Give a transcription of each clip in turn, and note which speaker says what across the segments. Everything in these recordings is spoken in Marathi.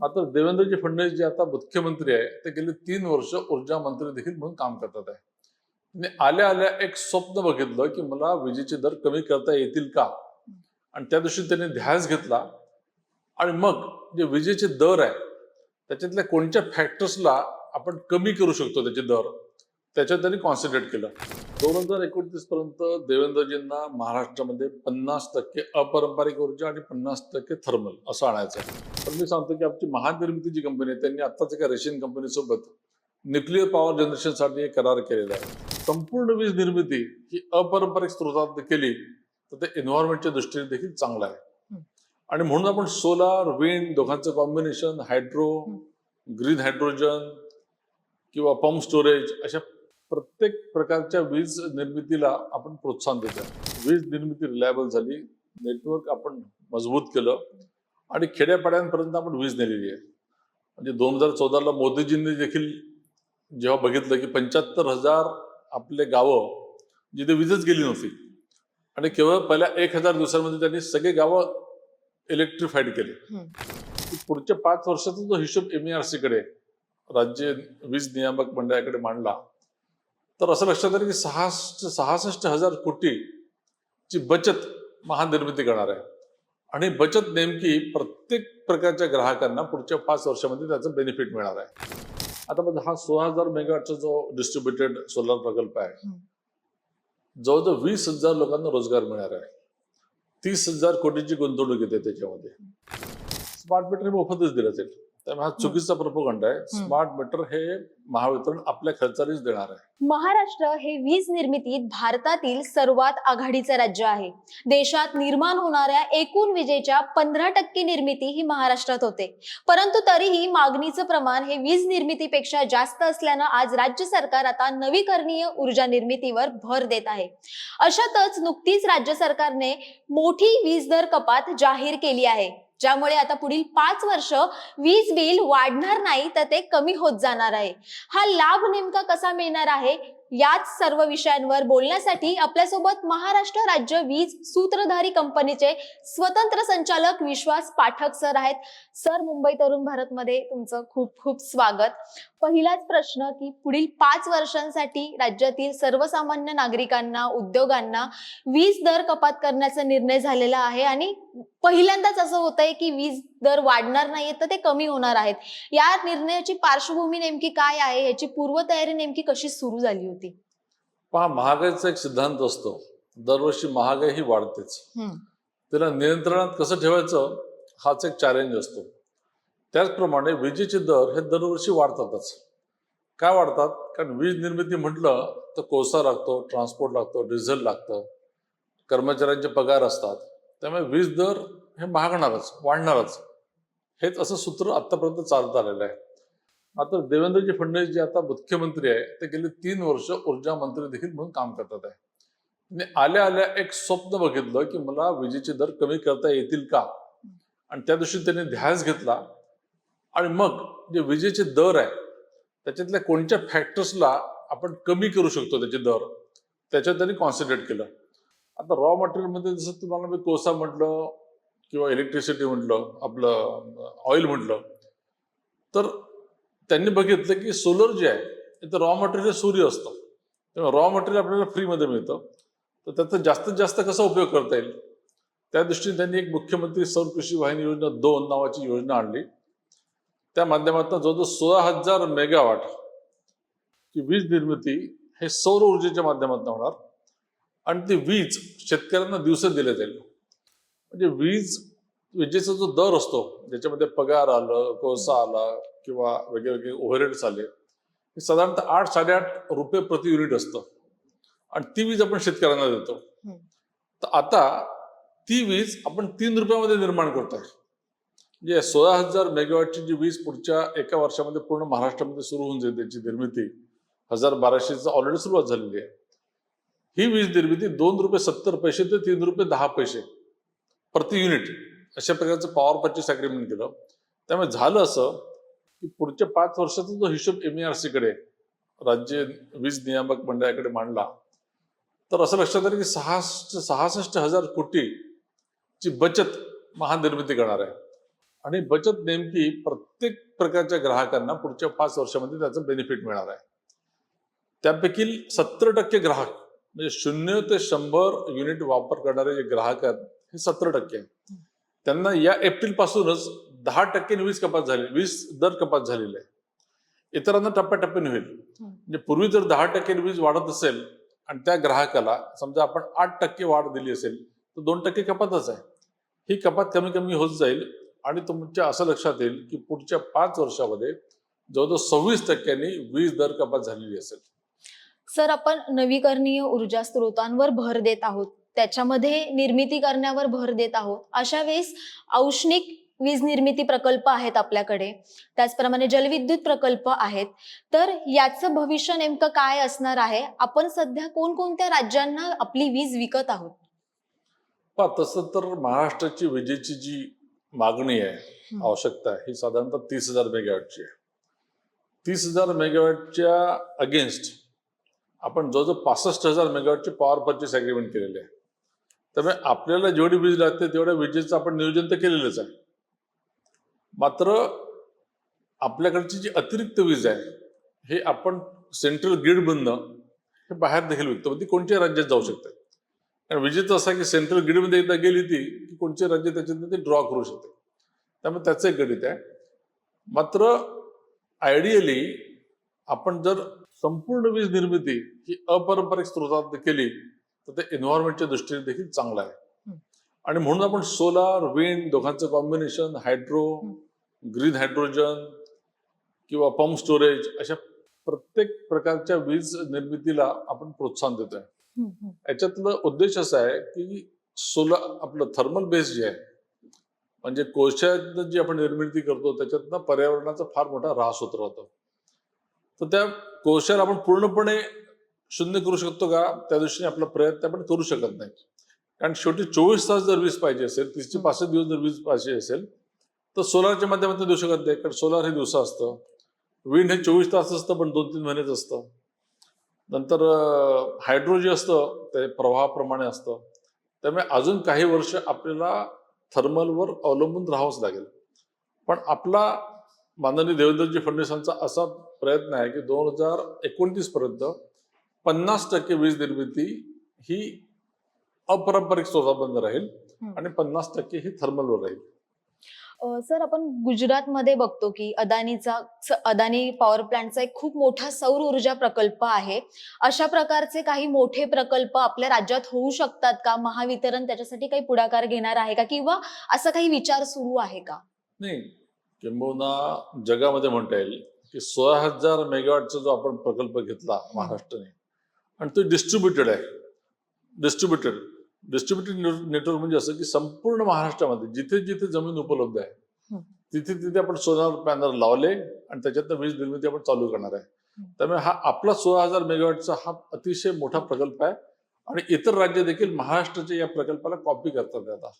Speaker 1: मात्र देवेंद्रजी फडणवीस जे आता मुख्यमंत्री आहे ते गेले तीन वर्ष ऊर्जा मंत्री देखील म्हणून काम करतात आहे. त्यांनी आल्या आल्या एक स्वप्न बघितलं की मला विजेचे दर कमी करता येतील का? आणि त्या दिवशी त्यांनी ध्यास घेतला. आणि मग जे विजेचे दर आहे त्याच्यातल्या कोणत्या फॅक्टर्सला आपण कमी करू शकतो त्याचे दर? त्याच्यात त्यांनी कॉन्सन्ट्रेट केलं. दोन हजार एकोणतीस पर्यंत देवेंद्रजींना महाराष्ट्रामध्ये पन्नास टक्के अपारंपरिक ऊर्जा आणि पन्नास टक्के थर्मल असं आणायचं आहे. पण मी सांगतो की आमची महानिर्मिती जी कंपनी आहे त्यांनी आत्ताच एका रशियन कंपनीसोबत न्यूक्लिअर पॉवर जनरेशनसाठी एक करार केलेला आहे. संपूर्ण वीज निर्मिती ही अपारंपरिक स्रोतात केली तर ते एन्व्हायरमेंटच्या दृष्टीने देखील चांगलं आहे. आणि म्हणून आपण सोलार विंड दोघांचं कॉम्बिनेशन हायड्रो ग्रीन हायड्रोजन किंवा पंप स्टोरेज अशा प्रत्येक प्रकारच्या वीज निर्मितीला आपण प्रोत्साहन देतो वीज निर्मिती रिलायबल झाली नेटवर्क आपण मजबूत केलं आणि खेड्यापाड्यांपर्यंत आपण वीज नेलेली आहे. म्हणजे दोन हजार चौदाला मोदीजींनी देखील जेव्हा बघितलं की पंच्याहत्तर हजार आपले गावं जिथे वीजच गेली नव्हती आणि केवळ पहिल्या एक हजार दिवसांमध्ये त्यांनी सगळे गावं इलेक्ट्रिफाईड केले. पुढच्या पाच वर्षाचा जो हिशोब एमकडे राज्य वीज नियामक मंडळाकडे मांडला तर असं लक्षात आलं की सहासष्ट सहासष्ट हजार कोटीची बचत महानिर्मिती करणार आहे. आणि बचत नेमकी प्रत्येक प्रकारच्या ग्राहकांना पुढच्या पाच वर्षामध्ये त्याचं बेनिफिट मिळणार आहे. आता हा सोळा हजार मेगावॅटचा जो डिस्ट्रीब्युटेड सोलर प्रकल्प आहे. जवळजवळ वीस हजार लोकांना रोजगार मिळणार आहे. तीस हजार कोटीची गुंतवणूक येते त्याच्यामध्ये. स्मार्ट मीटर मोफतच दिलं जाईल. त्यामुळे हा चुकीचा प्रपोगंड आहे. स्मार्ट मीटर हे महावितरण आपल्या खर्चानेच देणार आहे.
Speaker 2: महाराष्ट्र हे वीज निर्मितीत भारतातील सर्वात आघाडीचे राज्य आहे. देशात निर्माण होणाऱ्या एकूण विजेच्या पंधरा टक्के निर्मिती ही महाराष्ट्रात होते. परंतु तरीही मागणीचं प्रमाण हे वीज निर्मितीपेक्षा जास्त असल्यानं आज राज्य सरकार आता नवीकरणीय ऊर्जा निर्मितीवर भर देत आहे. अशातच नुकतीच राज्य सरकारने मोठी वीज दर कपात जाहीर केली आहे. ज्यामुळे आता पुढील पाच वर्ष वीज बिल वाढणार नाही तर ते कमी होत जाणार आहे. हा लाभ नेमका कसा मिळणार आहे? याच सर्व विषयांवर बोलण्यासाठी आपल्यासोबत महाराष्ट्र राज्य वीज सूत्रधारी कंपनीचे स्वतंत्र संचालक विश्वास पाठक सर आहेत. सर मुंबई तरुण भारत मध्ये तुमचं खूप खूप स्वागत. पहिलाच प्रश्न की पुढील पाच वर्षांसाठी राज्यातील सर्वसामान्य नागरिकांना उद्योगांना वीज दर कपात करण्याचा निर्णय झालेला आहे आणि पहिल्यांदाच असं होत आहे की वीज दर वाढणार नाहीये तर ते कमी होणार आहेत. या निर्णयाची पार्श्वभूमी नेमकी काय आहे? याची पूर्वतयारी नेमकी कशी सुरू झाली होती?
Speaker 1: पहा महागाईचा एक सिद्धांत असतो. दरवर्षी महागाई ही वाढतेच. त्याला नियंत्रणात कसं ठेवायचं? हाच एक चॅलेंज असतो. त्याचप्रमाणे विजेचे दर हे दरवर्षी वाढतातच. काय वाढतात? कारण वीज निर्मिती म्हटलं तर कोळसा लागतो ट्रान्सपोर्ट लागतो डिझेल लागतं. कर्मचाऱ्यांचे पगार असतात. त्यामुळे वीज दर हे महागणारच वाढणारच. हेच असं सूत्र आतापर्यंत चालत आलेलं आहे. मात्र देवेंद्रजी फडणवीस जे आता मुख्यमंत्री आहे ते गेले तीन वर्ष ऊर्जा मंत्री देखील म्हणून काम करतात आहे. त्यांनी आल्या आल्या एक स्वप्न बघितलं की मला विजेचे दर कमी करता येतील का? आणि त्या दिवशी त्यांनी ध्यास घेतला. आणि मग जे विजेचे दर आहे त्याच्यातल्या कोणत्या फॅक्टर्सला आपण कमी करू शकतो त्याचे दर? त्याच्यात त्यांनी कॉन्सन्ट्रेट केलं. आता रॉ मटेरियलमध्ये जसं तुम्हाला मी कोळसा म्हटलं किंवा इलेक्ट्रिसिटी म्हटलं आपलं ऑइल म्हटलं तर त्यांनी बघितलं की सोलर जे आहे ते रॉ मटेरियल सूर्य असतं. तेव्हा रॉ मटेरियल आपल्याला फ्रीमध्ये मिळतं. तर त्याचा जास्तीत जास्त कसा उपयोग करता येईल? त्या दृष्टीने त्यांनी एक मुख्यमंत्री सौर कृषी वाहिनी योजना दोन नावाची योजना आणली. त्या माध्यमातून जवळजवळ सोळा हजार मेगावाट ची वीज निर्मिती हे सौर ऊर्जेच्या माध्यमातून होणार. आणि ती वीज शेतकऱ्यांना दिवस दिले जाईल म्हणजे वीज विजेचा जो दर असतो ज्याच्यामध्ये पगार आलं कोळसा आला किंवा वेगळे वेगळे ओव्हरहेड्स आले हे साधारणतः आठ साडेआठ रुपये प्रति युनिट असतं. आणि ती वीज आपण शेतकऱ्यांना देतो. तर आता ती वीज आपण तीन रुपयामध्ये निर्माण करतोय. म्हणजे सोळा हजार मेगावॅटची जी वीज पुढच्या एका वर्षामध्ये पूर्ण महाराष्ट्रामध्ये सुरू होऊन जाईल त्याची निर्मिती हजार बाराशेचं ऑलरेडी सुरुवात झालेली आहे. ही वीज निर्मिती दोन रुपये सत्तर पैसे ते तीन रुपये दहा पैसे प्रति युनिट. अशा प्रकारचं पॉवर पर्चेस अग्रीमेंट केलं. त्यामुळे झालं असं की पुढच्या पाच वर्षाचा जो हिशोब एमकडे राज्य वीज नियामक मंडळाकडे मांडला तर असं लक्षात आलं की सहासष्ट सहासष्ट हजार कोटीची बचत महानिर्मिती करणार आहे. आणि बचत नेमकी प्रत्येक प्रकारच्या ग्राहकांना पुढच्या पाच वर्षामध्ये त्याचं बेनिफिट मिळणार आहे. त्यापैकी सत्तर टक्के ग्राहक म्हणजे शून्य ते शंभर युनिट वापर करणारे जे ग्राहक आहेत हे सत्तर टक्के आहेत. त्यांना या एप्रिल पासूनच दहा टक्क्यांनी वीज कपात झाली वीज दर कपात झालेली आहे इतरांना टप्प्याटप्प्याने होईल. म्हणजे पूर्वी जर दहा टक्क्यांनी वीज वाढत असेल आणि त्या ग्राहकाला समजा आपण आठ टक्के वाढ दिली असेल तर दोन टक्के कपातच आहे. ही कपात कमी कमी होत जाईल आणि तुमच्या असं लक्षात येईल की पुढच्या पाच वर्षामध्ये जवळजवळ सव्वीस टक्क्यांनी वीज दर कपात झालेली असेल.
Speaker 2: सर आपण नवीकरणीय ऊर्जा स्रोतांवर भर देत आहोत. त्याच्यामध्ये निर्मिती करण्यावर भर देत आहोत. अशा वेळेस औष्णिक वीज निर्मिती प्रकल्प आहेत आपल्याकडे. त्याचप्रमाणे जलविद्युत प्रकल्प आहेत. तर याचं भविष्य नेमकं काय असणार आहे? आपण सध्या कोणकोणत्या राज्यांना आपली वीज विकत आहोत?
Speaker 1: तसं तर महाराष्ट्राची विजेची जी मागणी आहे. आवश्यकता ही साधारणतः तीस हजार मेगावॅटची आहे. तीस हजार मेगावॅटच्या अगेन्स्ट आपण जवळजवळ पासष्ट हजार मेगावॅटची पॉवर परचेस अग्रीमेंट केलेली आहे. त्यामुळे आपल्याला जेवढी वीज लागते तेवढ्या विजेचं आपण नियोजन तर केलेलंच आहे. मात्र आपल्याकडची जी अतिरिक्त वीज आहे हे आपण सेंट्रल ग्रीडमधनं हे बाहेर देखील विकतो. मग ती कोणत्याही राज्यात जाऊ शकते कारण विजेचं असं की सेंट्रल ग्रीडमध्ये एकदा गेली ती की कोणते राज्य त्याच्यात ते ड्रॉ करू शकते त्यामुळे त्याचं एक गणित आहे. मात्र आयडियली आपण जर संपूर्ण वीज निर्मिती ही अपारंपरिक स्रोतात केली तर ते एन्व्हायरमेंटच्या दृष्टीने देखील चांगलं आहे. आणि म्हणून आपण सोलार विंड दोघांचं कॉम्बिनेशन हायड्रो ग्रीन हायड्रोजन किंवा पंप स्टोरेज अशा प्रत्येक प्रकारच्या वीज निर्मितीला आपण प्रोत्साहन देतोय. याच्यातलं उद्देश असा आहे की सोलार आपलं थर्मल बेस जे आहे म्हणजे कोळशातनं जी आपण निर्मिती करतो त्याच्यातनं पर्यावरणाचा फार मोठा ऱ्हास होत राहतो. तर त्या कोळशाला आपण पूर्णपणे शून्य करू शकतो का? त्या दृष्टीने आपला प्रयत्न आपण करू शकत नाही कारण शेवटी चोवीस तास जर वीज पाहिजे असेल तीस ते पासष्ट दिवस जर वीज पाहिजे असेल तर सोलारच्या माध्यमातून देऊ शकत नाही. कारण सोलार हे दिवसा असतं. विंड हे चोवीस तास असतं पण दोन तीन महिनेच असतं. नंतर हायड्रो जे असतं ते प्रवाहाप्रमाणे असतं. त्यामुळे अजून काही वर्ष आपल्याला थर्मलवर अवलंबून राहावंच लागेल. पण आपला माननीय देवेंद्रजी फडणवीसांचा असा प्रयत्न आहे की दोन हजार एकोणतीस पर्यंत पन्नास टक्के वीज निर्मिती ही अपारंपरिक स्रोताबंद राहील. आणि पन्नास टक्के ही थर्मलवर राहील.
Speaker 2: सर आपण गुजरातमध्ये बघतो की अदानीचा अदानी पॉवर प्लांटचा एक खूप मोठा सौर ऊर्जा प्रकल्प आहे. अशा प्रकारचे काही मोठे प्रकल्प आपल्या राज्यात होऊ शकतात का? महावितरण त्याच्यासाठी काही पुढाकार घेणार आहे का? किंवा असा काही विचार सुरू आहे का?
Speaker 1: नाही. किंबहुना जगामध्ये म्हणता येईल की सोळा हजार मेगावॅटचा जो आपण प्रकल्प घेतला महाराष्ट्राने आणि तो डिस्ट्रीब्युटेड आहे. डिस्ट्रीब्युटेड डिस्ट्रीब्युटेड नेटवर्क म्हणजे असं की संपूर्ण महाराष्ट्रामध्ये जिथे जिथे जमीन उपलब्ध आहे. तिथे तिथे आपण सोलार पॅनल लावले आणि त्याच्यातनं वीज निर्मिती आपण चालू करणार आहे. त्यामुळे हा आपला सोळा हजार मेगावॅटचा हा अतिशय मोठा प्रकल्प आहे आणि इतर राज्य देखील महाराष्ट्राच्या या प्रकल्पाला कॉपी करतात आता.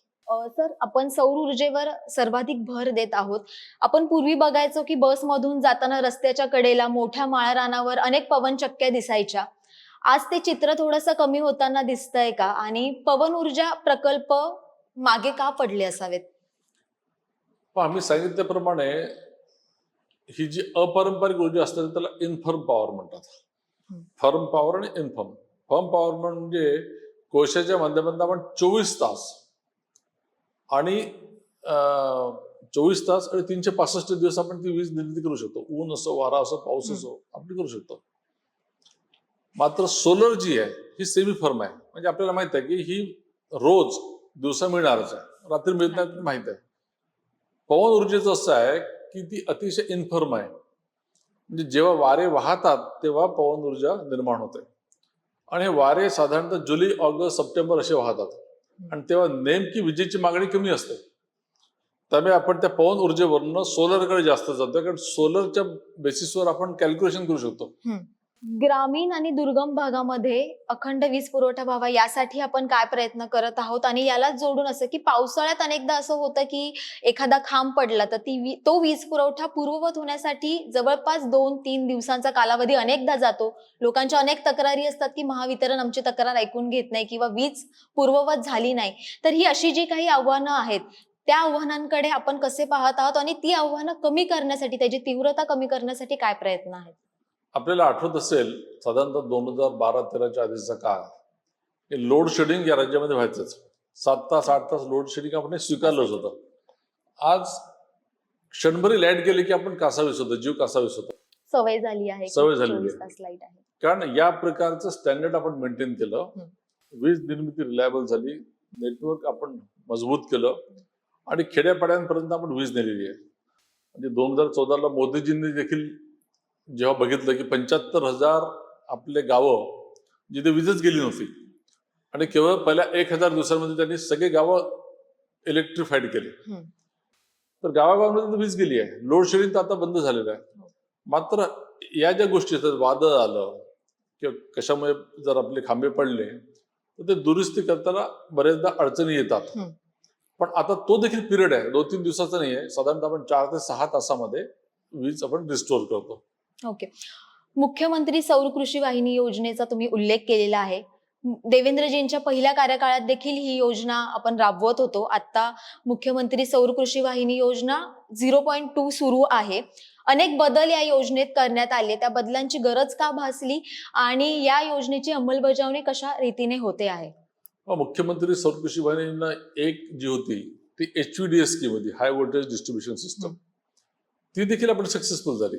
Speaker 2: सर आपण सौर ऊर्जेवर सर्वाधिक भर देत आहोत. आपण पूर्वी बघायचो की बसमधून जाताना रस्त्याच्या कडेला मोठ्या माळरानावर अनेक पवनचक्क्या दिसायच्या. आज ते चित्र थोडंसं कमी होताना दिसतंय का? आणि पवन ऊर्जा प्रकल्प मागे का पडले असावेत?
Speaker 1: आम्ही सांगितल्याप्रमाणे ही जी अपारंपरिक ऊर्जा असते त्याला इन्फर्म पॉवर म्हणतात. फर्म पॉवर आणि इन्फर्म फर्म पॉवर म्हणजे कोशाच्या माध्यमातून आपण चोवीस तास आणि चोवीस तास आणि तीनशे पासष्ट दिवस आपण ती वीज निर्मिती करू शकतो. ऊन असो वारा असो पाऊस. असो आपण करू शकतो. मात्र सोलर जी आहे ही सेमी फर्म आहे. म्हणजे आपल्याला माहीत आहे की ही रोज दिवसा मिळणारच आहे. रात्री मिळत नाही माहीत आहे. पवन ऊर्जेचं असं आहे की ती अतिशय इन्फर्म आहे. म्हणजे जेव्हा वारे वाहतात तेव्हा पवन ऊर्जा निर्माण होते. आणि हे वारे साधारणतः जुलै ऑगस्ट सप्टेंबर असे वाहतात. आणि तेव्हा नेमकी विजेची मागणी कमी असते. त्यामुळे आपण त्या पवन ऊर्जेवरनं सोलरकडे जास्त जातो कारण सोलरच्या बेसिसवर आपण कॅल्क्युलेशन करू शकतो.
Speaker 2: ग्रामीण आणि दुर्गम भागामध्ये अखंड वीज पुरवठा व्हावा यासाठी आपण काय प्रयत्न करत आहोत? आणि यालाच जोडून असं की पावसाळ्यात अनेकदा असं होतं की एखादा खांब पडला तर ती तो वीज पुरवठा पूर्ववत होण्यासाठी जवळपास दोन तीन दिवसांचा कालावधी अनेकदा जातो. लोकांच्या अनेक तक्रारी असतात की महावितरण आमची तक्रार ऐकून घेत नाही किंवा वीज पूर्ववत झाली नाही. तर ही अशी जी काही आव्हानं आहेत त्या आव्हानांकडे आपण कसे पाहत आहोत? आणि ती आव्हानं कमी करण्यासाठी त्याची तीव्रता कमी करण्यासाठी काय प्रयत्न आहेत?
Speaker 1: आपल्याला आठवत असेल साधारणतः दोन हजार बारा तेराच्या आधीचा काळ. हे लोड शेडिंग या राज्यामध्ये व्हायचंच. सात तास आठ तास लोड शेडिंग आपण स्वीकारलंच होतं. आज क्षणभरी लाइट गेली की आपण कासावीस होतो जीव कासावीस होतो.
Speaker 2: सवय झाली आहे
Speaker 1: सवय झालेली
Speaker 2: 24
Speaker 1: आहे. कारण या प्रकारचं स्टँडर्ड आपण मेंटेन केलं. वीज निर्मिती रिलायबल झाली. नेटवर्क आपण मजबूत केलं. आणि खेड्यापाड्यांपर्यंत आपण वीज नेलेली आहे. म्हणजे दोन हजार चौदाला मोदीजींनी देखील जेव्हा बघितलं की पंच्याहत्तर हजार आपले गावं जिथे वीजच गेली नव्हती. आणि केवळ पहिल्या एक हजार दिवसांमध्ये त्यांनी सगळे गावं इलेक्ट्रिफाईड केली. तर गावागावांमध्ये वीज गेली आहे. लोड शेडिंग तर आता बंद झालेलं आहे.
Speaker 2: हो.
Speaker 1: मात्र या ज्या गोष्टी वादळ आलं किंवा कशामुळे जर आपले खांबे पडले तर ते दुरुस्ती करताना बरेचदा अडचणी येतात. पण आता तो देखील पिरियड आहे. दोन तीन दिवसाचा नाही आहे साधारणतः आपण चार ते सहा तासामध्ये वीज आपण रिस्टोर करतो.
Speaker 2: ओके मुख्यमंत्री सौर कृषी वाहिनी योजनेचा तुम्ही उल्लेख केलेला आहे. देवेंद्रजींच्या पहिल्या कार्यकाळात देखील ही योजना आपण राबवत होतो. आता मुख्यमंत्री सौर कृषी वाहिनी योजना झिरो पॉईंट टू सुरू आहे. अनेक बदल या योजनेत करण्यात आले. त्या बदलांची गरज का भासली आणि या योजनेची अंमलबजावणी कशा रीतीने होते आहे?
Speaker 1: मुख्यमंत्री सौरकृषी वाहिनीनं एक जी होती ती H V D S scheme होती हाय व्होल्टेज डिस्ट्रीब्युशन सिस्टम ती देखील आपण सक्सेसफुल झाली.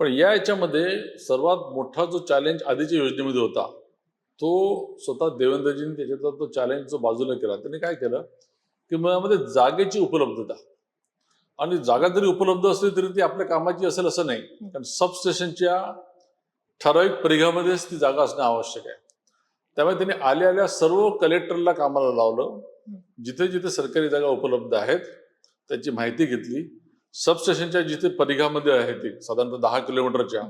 Speaker 1: पण या याच्यामध्ये सर्वात मोठा जो चॅलेंज आधीच्या योजनेमध्ये होता तो स्वतः देवेंद्रजींनी त्याच्यातला तो चॅलेंज जो बाजूला केला त्यांनी काय केलं की मुळामध्ये जागेची उपलब्धता. आणि जागा जरी उपलब्ध असली तरी ती आपल्या कामाची असेल असं नाही कारण सबस्टेशनच्या ठराविक परिघामध्येच ती जागा असणं आवश्यक आहे. त्यामुळे त्यांनी आल्या आल्या सर्व कलेक्टरला कामाला लावलं. जिथे जिथे सरकारी जागा उपलब्ध आहेत त्याची माहिती घेतली. सबस्टेशनच्या जिथे परिघामध्ये आहे ती साधारणतः दहा किलोमीटरच्या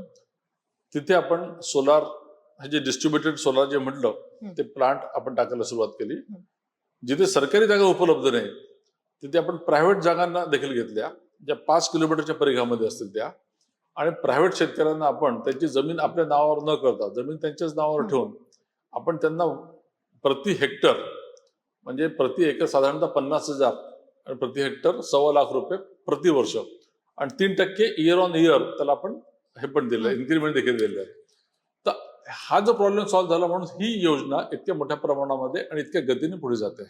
Speaker 1: तिथे आपण सोलार हे जे डिस्ट्रीब्युटेड सोलार जे म्हटलं. ते प्लांट आपण टाकायला सुरुवात केली जिथे सरकारी जागा उपलब्ध नाही तिथे आपण प्रायव्हेट जागांना देखील घेतल्या ज्या पाच किलोमीटरच्या परिघामध्ये असतील त्या आणि प्रायव्हेट शेतकऱ्यांना आपण त्यांची जमीन आपल्या नावावर न करता जमीन त्यांच्याच नावावर. ठेवून आपण त्यांना प्रति हेक्टर म्हणजे प्रति एकर साधारणतः पन्नास हजार आणि प्रति हेक्टर सव्वा लाख रुपये प्रति वर्ष आणि तीन टक्के इयर ऑन इयर त्याला आपण हे पण दिलं. इन्क्रीमेंट देखील दिलेलं आहे तर हा जो प्रॉब्लेम सॉल्व्ह झाला म्हणून ही योजना इतक्या मोठ्या प्रमाणामध्ये आणि इतक्या गतीने पुढे जाते.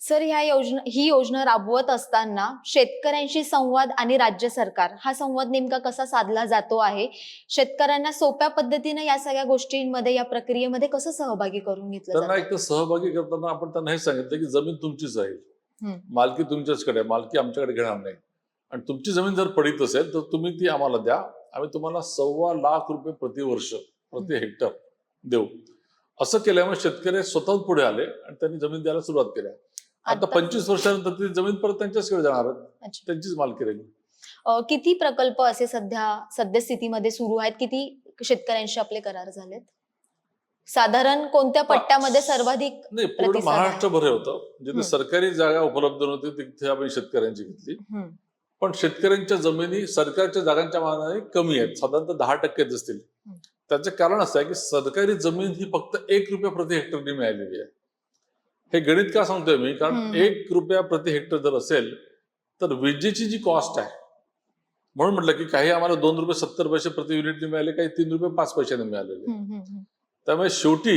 Speaker 2: सर ह्या योजना ही योजना राबवत असताना शेतकऱ्यांशी संवाद आणि राज्य सरकार हा संवाद नेमका कसा साधला जातो आहे? शेतकऱ्यांना सोप्या पद्धतीने या सगळ्या गोष्टींमध्ये या प्रक्रियेमध्ये कसं सहभागी करून घेतलं
Speaker 1: त्यांना एक तर सहभागी करताना आपण त्यांना हे सांगितलं की जमीन तुमचीच आहे. मालकी तुमच्याचकडे आहे मालकी आमच्याकडे घेणार नाही. आणि तुमची जमीन जर पडीत असेल तर तुम्ही ती आम्हाला द्या. आम्ही तुम्हाला सव्वा लाख रुपये प्रतिवर्ष प्रति हेक्टर देऊ. असं केल्यामुळे शेतकरी स्वतःच पुढे आले आणि त्यांनी जमीन द्यायला सुरुवात केली. आता पंचवीस वर्षानंतर ती जमीन परत त्यांच्याचकडे जाणार. त्यांचीच मालकी राहील.
Speaker 2: किती प्रकल्प असे सध्या सद्यस्थितीमध्ये सुरू आहेत? किती शेतकऱ्यांशी आपले करार झालेत? साधारण कोणत्या पट्ट्यामध्ये सर्वाधिक
Speaker 1: नाही पूर्ण. महाराष्ट्रभर हे होतं. जिथे. सरकारी जागा उपलब्ध नव्हती तिथे आम्ही शेतकऱ्यांची घेतली. पण शेतकऱ्यांच्या जमिनी सरकारच्या जागांच्या मानाने कमी आहेत. साधारणतः दहा टक्केच असतील
Speaker 2: हम्म.
Speaker 1: त्याचं कारण असं आहे की सरकारी जमीन ही फक्त एक रुपया प्रति हेक्टरने मिळालेली आहे. हे गणित का सांगतोय मी? कारण. एक रुपया प्रति हेक्टर जर असेल तर विजेची जी कॉस्ट आहे म्हणून म्हटलं की काही आम्हाला दोन रुपये सत्तर पैसे प्रति युनिटने मिळाले काही तीन रुपये पाच पैशाने मिळालेले. त्यामुळे शेवटी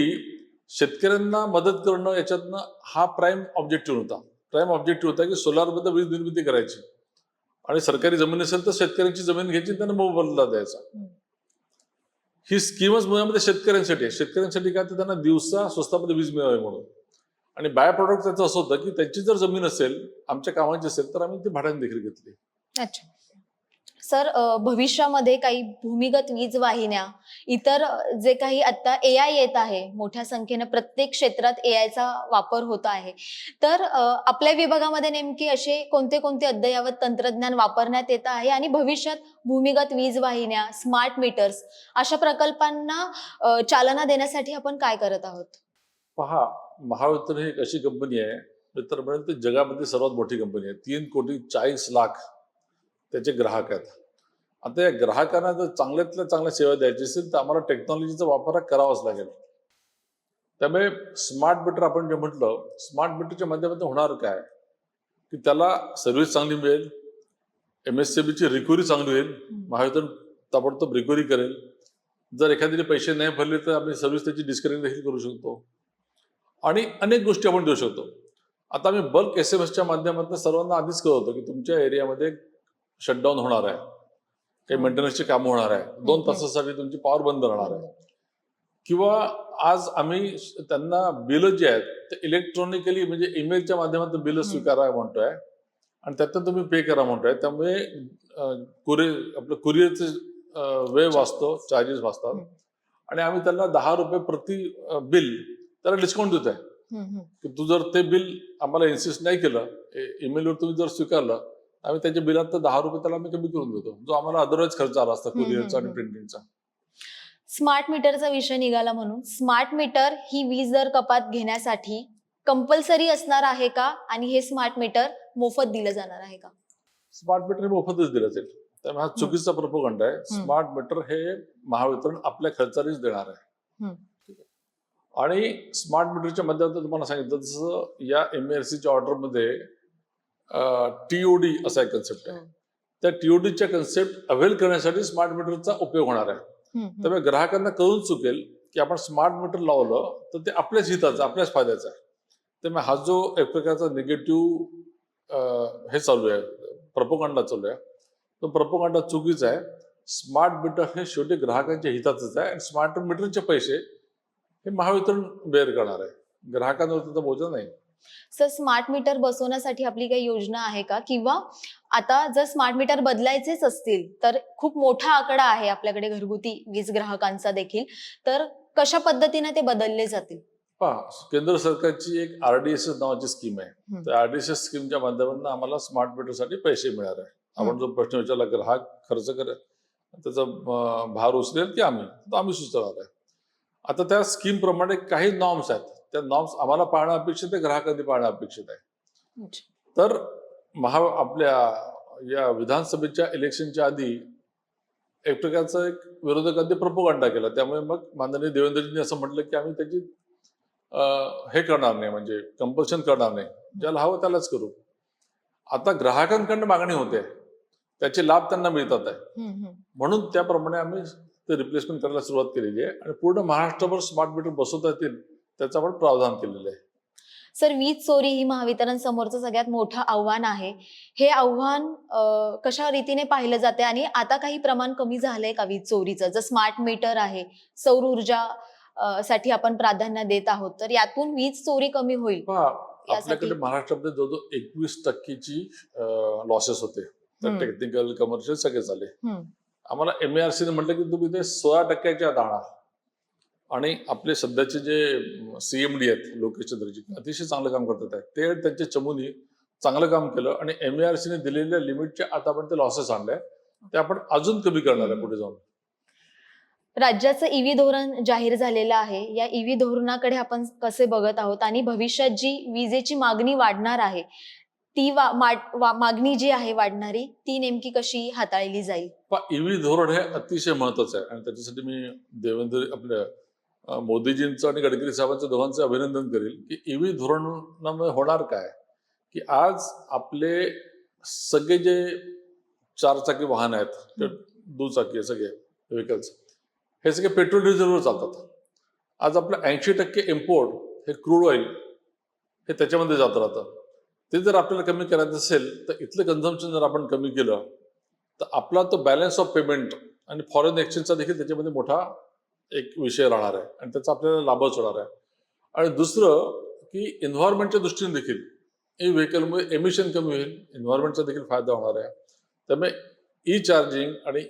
Speaker 1: शेतकऱ्यांना मदत करणं याच्यातनं हा प्राईम ऑब्जेक्टिव्ह होता. प्राईम ऑब्जेक्टिव्ह होता की सोलारबद्दल वीज निर्मिती करायची. आणि सरकारी जमीन असेल तर शेतकऱ्यांची जमीन घ्यायची त्यांना मोबदला द्यायचा. ही स्कीमच मुळामध्ये शेतकऱ्यांसाठी आहे. शेतकऱ्यांसाठी काय तर त्यांना दिवसा स्वस्तामध्ये वीज मिळावी म्हणून. आणि बाय प्रॉडक्ट त्याचं असं होतं की त्यांची जर जमीन असेल आमच्या कामाची असेल तर आम्ही ती भाड्याने देखील घेतली.
Speaker 2: अच्छा. सर भविष्यामध्ये काही भूमिगत वीज वाहिन्या इतर जे काही आता ए आय येत आहे मोठ्या संख्येने प्रत्येक क्षेत्रात ए चा वापर होत आहे. तर आपल्या विभागामध्ये नेमके असे कोणते कोणते अद्ययावत तंत्रज्ञान वापरण्यात येत आहे आणि भविष्यात भूमिगत वीज वाहिन्या स्मार्ट मीटर्स अशा प्रकल्पांना चालना देण्यासाठी आपण काय करत आहोत?
Speaker 1: पहा महावितरण ही एक अशी कंपनी आहे मित्रपर्यंत म्हणजे जगामध्ये सर्वात मोठी कंपनी आहे. तीन कोटी चाळीस लाख त्याचे ग्राहक आहेत. आता या ग्राहकांना जर चांगल्यातल्या चांगल्या सेवा द्यायची असेल तर आम्हाला टेक्नॉलॉजीचा वापर हा करावाच लागेल. त्यामुळे स्मार्ट मीटर आपण जे म्हटलं स्मार्ट मीटरच्या माध्यमातून होणार काय? की त्याला सर्व्हिस चांगली मिळेल एम एस सी बीची रिकव्हरी चांगली होईल महावितरण ताबडतोब रिकव्हरी करेल. जर एखाद्याने पैसे नाही भरले तर आम्ही सर्व्हिस त्याची डिस्कनेक्ट देखील करू शकतो. आणि अनेक गोष्टी आपण देऊ शकतो. आता आम्ही बल्क एस एम एसच्या माध्यमातून सर्वांना आधीच कळवतो की तुमच्या एरियामध्ये शटडाऊन होणार आहे काही मेंटेनन्सची कामं होणार आहे दोन. तासासाठी तुमची पॉवर बंद राहणार आहे किंवा आज आम्ही त्यांना बिल जे आहेत ते इलेक्ट्रॉनिकली म्हणजे ईमेलच्या माध्यमातून बिल. स्वीकारा म्हणतोय आणि त्यातून तुम्ही पे करा म्हणतोय त्यामुळे कुरिअर आपलं कुरिअरचे वेळ वाचतो चार्जेस वाचतात. आणि आम्ही त्यांना दहा रुपये प्रति बिल त्याला डिस्काउंट देत आहे. की तू जर ते बिल आम्हाला इन्सिस्ट नाही केलं ईमेलवर तुम्ही जर स्वीकारलं आम्ही त्याच्या बिलात दहा रुपये त्याला आम्ही कमी करून देतो. जो आम्हाला अदरवाईज खर्च आला असता कुरिअरचा आणि. प्रिंटिंगचा
Speaker 2: स्मार्ट मीटरचा विषय निघाला म्हणून. स्मार्ट मीटर ही वीज दर कपात घेण्यासाठी कंपल्सरी असणार आहे का? आणि हे स्मार्ट मीटर मोफत दिलं जाणार आहे का?
Speaker 1: स्मार्ट मीटर हे मोफतच दिलं जाईल. त्यामुळे हा चुकीचा प्रपोगंड आहे. स्मार्ट मीटर हे महावितरण आपल्या खर्चानेच देणार आहे. आणि स्मार्ट मीटरच्या माध्यमातून तुम्हाला सांगितलं जसं या एम एल सीच्या ऑर्डरमध्ये टीओडी असा एक कन्सेप्ट आहे. त्या टीओडीच्या कन्सेप्ट अवेल करण्यासाठी स्मार्ट मीटरचा उपयोग होणार आहे. त्यामुळे ग्राहकांना कळून चुकेल की आपण स्मार्ट मीटर लावलं तर ते आपल्याच हिताचं आपल्याच फायद्याचं आहे. त्यामुळे हा जो एक प्रकारचा निगेटिव्ह हे चालू आहे प्रपोकांडा चालू आहे. तो प्रपोकांडा चुकीचा आहे. स्मार्ट मीटर हे शेवटी ग्राहकांच्या हिताचंच आहे. आणि स्मार्ट मीटरचे पैसे हे महावितरण बेअर करणार आहे. ग्राहकांवर त्याचा बोजा नाही.
Speaker 2: सर स्मार्ट मीटर बसवण्यासाठी आपली काही योजना आहे का? किंवा आता जर स्मार्ट मीटर बदलायचेच असतील तर खूप मोठा आकडा आहे आपल्याकडे घरगुती वीज ग्राहकांचा देखील. तर कशा पद्धतीने ते बदलले जातील?
Speaker 1: केंद्र सरकारची एक आरडीएसएस नावाची स्कीम आहे. त्या आरडीएसएस स्कीमच्या माध्यमातून आम्हाला स्मार्ट मीटरसाठी पैसे मिळणार आहे. आपण जो प्रश्न विचारला ग्राहक खर्च करेल त्याचा भार उचलेल की आम्ही? तो आम्ही सुचवणार आहे. आता त्या स्कीम प्रमाणे काही नॉर्म्स आहेत. त्या नॉर्म्स आम्हाला पाळणं अपेक्षित आहे ग्राहकांनी पाळणं अपेक्षित आहे. तर महा आपल्या या विधानसभेच्या इलेक्शनच्या आधी एक प्रकारचा एक विरोधकांनी प्रपोगांडा केला त्यामुळे मग माननीय देवेंद्रजींनी असं म्हटलं की आम्ही त्याची हे करणार नाही म्हणजे कंपल्शन करणार नाही. ज्याला हवं त्यालाच करू. आता ग्राहकांकडनं मागणी होते. त्याचे लाभ त्यांना मिळतात आहे. म्हणून त्याप्रमाणे आम्ही ते रिप्लेसमेंट करायला सुरुवात केलेली आहे. आणि पूर्ण महाराष्ट्रभर स्मार्ट मीटर बसवता येतील त्याचं आपण प्रावधान केलेलं आहे.
Speaker 2: सर वीज चोरी ही महावितरण समोरचं सगळ्यात मोठं आव्हान आहे. हे आव्हान कशा रीतीने पाहिलं जाते आणि आता काही प्रमाण कमी झालंय का वीज चोरीचं? जर स्मार्ट मीटर आहे सौर ऊर्जा साठी आपण प्राधान्य देत आहोत तर यातून वीज चोरी कमी होईल
Speaker 1: आपल्याकडे महाराष्ट्रामध्ये जवळजवळ एकवीस टक्केची लॉसेस होते. तर. टेक्निकल कमर्शियल सगळे झाले. आम्हाला एम ए आर सीने म्हटलं की तुम्ही ते सोळा टक्क्याच्या दाणा आणि आपले सध्याचे जे सीएमडी आहेत लोकेश चंद्रजी अतिशय चांगलं काम करतात आहे ते त्यांच्या चमूनी चांगलं काम केलं आणि एम ए आर सीने दिलेल्या लिमिटच्या आता आपण ते लॉसेस आणले ते आपण अजून कमी करणार आहे पुढे जाऊन?
Speaker 2: राज्याचं ईव्ही धोरण जाहीर झालेलं आहे. या ईव्ही धोरणाकडे आपण कसे बघत आहोत आणि भविष्यात जी विजेची मागणी वाढणार आहे ती वा- मा- वा- मागणी जी आहे वाढणारी ती नेमकी कशी हाताळली जाईल?
Speaker 1: ईव्ही धोरण हे अतिशय महत्वाचं आहे आणि त्याच्यासाठी मी देवेंद्र आपल्या मोदीजींचं आणि गडकरी साहेबांचं दोघांचं अभिनंदन करेल की ईव्ही धोरणामुळे होणार काय? की आज आपले सगळे जे चारचाकी वाहन आहेत दुचाकी सगळे व्हेकल्स हे सगळे पेट्रोल डिझेलवर चालतात. आज आपलं ऐंशी टक्के इम्पोर्ट हे क्रूड ऑइल हे त्याच्यामध्ये जात राहतं. ते जर आपल्याला कमी करायचं असेल तर इथलं कन्झम्पशन जर आपण कमी केलं तर आपला तो बॅलन्स ऑफ पेमेंट आणि फॉरेन एक्सचेंजचा देखील त्याच्यामध्ये मोठा एक विषय राहणार आहे आणि त्याचा आपल्याला लाभच होणार आहे. आणि दुसरं की एन्व्हायरमेंटच्या दृष्टीने देखील ई व्हेकलमुळे एमिशन कमी होईल एन्व्हायरमेंटचा देखील फायदा होणार आहे. त्यामुळे ई चार्जिंग आणि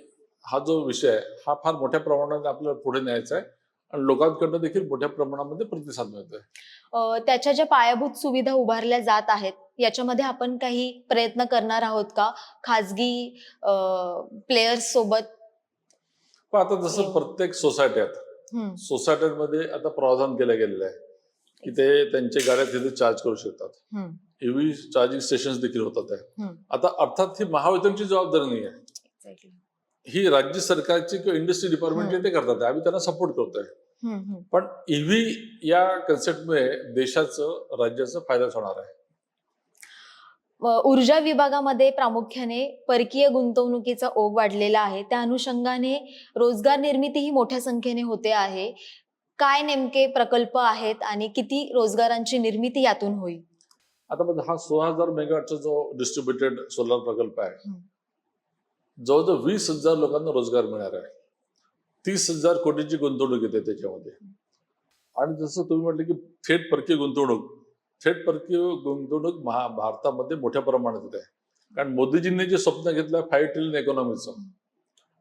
Speaker 1: हा जो विषय आहे हा फार मोठ्या प्रमाणात आपल्याला पुढे न्यायचा आहे आणि लोकांकडनं देखील मोठ्या प्रमाणामध्ये प्रतिसाद मिळतोय.
Speaker 2: त्याच्या ज्या पायाभूत सुविधा उभारल्या जात आहेत याच्यामध्ये आपण काही प्रयत्न करणार आहोत का? खाजगी प्लेयर्स सोबत
Speaker 1: पण आता जसं प्रत्येक सोसायट्यात सोसायट्यांमध्ये आता प्रावधान केलं गेलेलं आहे की ते त्यांच्या गाड्या तिथे चार्ज करू शकतात.
Speaker 2: हम्म,
Speaker 1: ईव्ही चार्जिंग स्टेशन देखील होतात आहे. आता अर्थात ही महावितरणची जबाबदारी नाही आहे. ही राज्य सरकारची किंवा इंडस्ट्री डिपार्टमेंट ते करतात आम्ही त्यांना सपोर्ट करतोय. पण ईव्ही या कन्सेप्टमुळे देशाचं राज्याचा फायदाच होणार आहे.
Speaker 2: ऊर्जा विभागामध्ये प्रामुख्याने परकीय गुंतवणुकीचा ओघ वाढलेला आहे. त्या अनुषंगाने रोजगार निर्मिती ही मोठ्या संख्येने होते आहे. काय नेमके प्रकल्प आहेत आणि किती रोजगारांची निर्मिती यातून होईल?
Speaker 1: आता बघा हा सोळा हजार मेगावॅटचा जो डिस्ट्रीब्युटेड सोलर प्रकल्प आहे. जवळजवळ वीस हजार लोकांना रोजगार मिळणार आहे. तीस हजार कोटीची गुंतवणूक येते त्याच्यामध्ये. आणि जसं तुम्ही म्हटलं की थेट परकीय गुंतवणूक थेट परकीय गुंतवणूक महा भारतामध्ये मोठ्या प्रमाणात येत आहे कारण मोदीजींनी जे स्वप्न घेतलं फाईव्ह ट्रिलियन इकॉनॉमीचं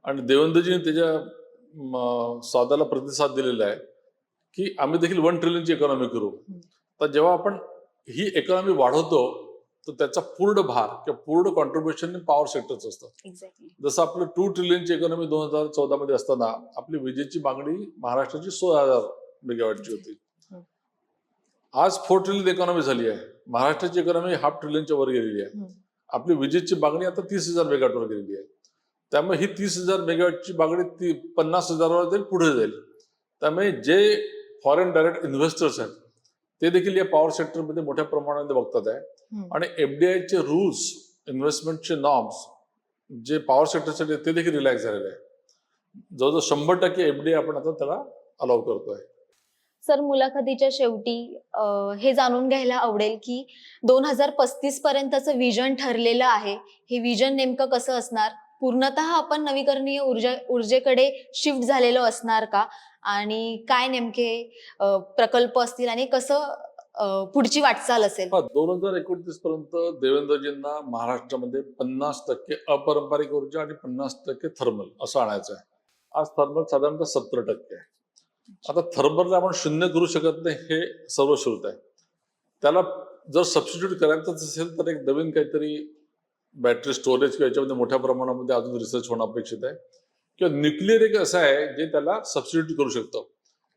Speaker 1: आणि देवेंद्रजींनी त्याच्या स्वादाला प्रतिसाद दिलेला आहे की आम्ही देखील वन ट्रिलियनची इकॉनॉमी करू. तर जेव्हा आपण ही इकॉनॉमी वाढवतो तर त्याचा पूर्ण भार किंवा पूर्ण कॉन्ट्रीब्युशन पॉवर सेक्टरचं असतं. जसं आपलं टू ट्रिलियनची इकॉनॉमी दोन हजार चौदा मध्ये असताना आपली विजेची मागणी महाराष्ट्राची सोळा हजार मेगावॅटची होती. आज फोर ट्रिलियन इकॉनॉमी झाली आहे. महाराष्ट्राची इकॉनॉमी हाफ ट्रिलियनच्या वर गेलेली आहे. आपली विजेची मागणी आता तीस हजार मेगावॅटवर गेलेली आहे. त्यामुळे ही तीस हजार मेगावॅटची मागणी ती पन्नास हजारावर जाईल पुढे जाईल. त्यामुळे जे फॉरेन डायरेक्ट इन्व्हेस्टर्स आहेत ते देखील या पॉवर सेक्टरमध्ये मोठ्या प्रमाणामध्ये बघतात आहे. आणि एफडीआयचे रूल्स इन्व्हेस्टमेंटचे नॉर्म्स जे पॉवर सेक्टरसाठी ते देखील रिलॅक्स झालेले आहे. जवळजवळ शंभर टक्के एफडीआय आपण आता त्याला अलाव करतोय.
Speaker 2: सर मुलाखतीच्या शेवटी हे जाणून घ्यायला आवडेल की दोन हजार पस्तीस पर्यंतचं विजन ठरलेलं आहे. हे विजन नेमकं कसं असणार? पूर्णतः आपण नवीकरणीय ऊर्जा ऊर्जेकडे शिफ्ट झालेलो असणार का? आणि काय नेमके प्रकल्प असतील आणि कसं पुढची वाटचाल असेल?
Speaker 1: दोन हजार एकोणतीस पर्यंत देवेंद्रजींना महाराष्ट्रामध्ये पन्नास टक्के अपारंपरिक ऊर्जा आणि पन्नास टक्के थर्मल असं आणायचं आहे आज थर्मल साधारणतः सत्तर टक्के आहे. आता थर्मलला आपण शून्य करू शकत नाही हे सर्वश्रुत आहे. त्याला जर सबस्टिट्यूट करायचंच असेल तर एक नवीन काहीतरी बॅटरी स्टोरेज किंवा याच्यामध्ये मोठ्या प्रमाणामध्ये अजून रिसर्च होणं अपेक्षित आहे. किंवा न्यूक्लिअर एक असं आहे जे त्याला सबस्टिट्यूट करू शकतं.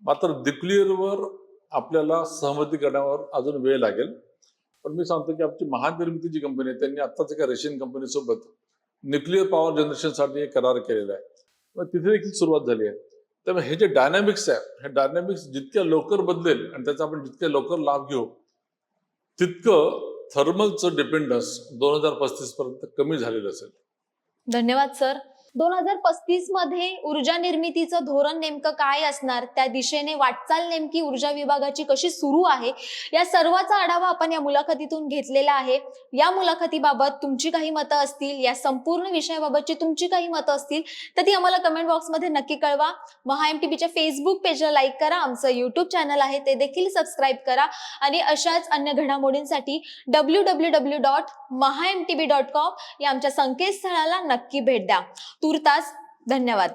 Speaker 1: मात्र न्यूक्लिअरवर आपल्याला सहमती करण्यावर अजून वेळ लागेल. पण मी सांगतो की आमची महानिर्मिती जी कंपनी आहे त्यांनी आत्ताच एका रशियन कंपनीसोबत न्यूक्लिअर पॉवर जनरेशनसाठी करार केलेला आहे. मग तिथे देखील सुरुवात झाली आहे. त्यामुळे हे जे डायनॅमिक्स आहे हे डायनॅमिक्स जितक्या लवकर बदलेल आणि त्याचा आपण जितक्या लवकर लाभ घेऊ तितकं थर्मलचं डिपेंडन्स दोन हजार पस्तीस पर्यंत कमी झालेलं असेल.
Speaker 2: धन्यवाद सर दोन हजार पस्तीसमध्ये ऊर्जा निर्मितीचं धोरण नेमकं काय असणार? त्या दिशेने वाटचाल नेमकी ऊर्जा विभागाची कशी सुरू आहे? या सर्वाचा आढावा आपण या मुलाखतीतून घेतलेला आहे. या मुलाखतीबाबत तुमची काही मतं असतील या संपूर्ण विषयाबाबतची तुमची काही मतं असतील तर ती आम्हाला कमेंट बॉक्समध्ये नक्की कळवा. महा एम टी बीच्या फेसबुक पेजला लाईक करा. आमचं युट्यूब चॅनल आहे ते देखील सबस्क्राईब करा. आणि अशाच अन्य घडामोडींसाठी W W W dot Maha M T B dot com या आमच्या संकेतस्थळाला नक्की भेट द्या. तूर्तास धन्यवाद.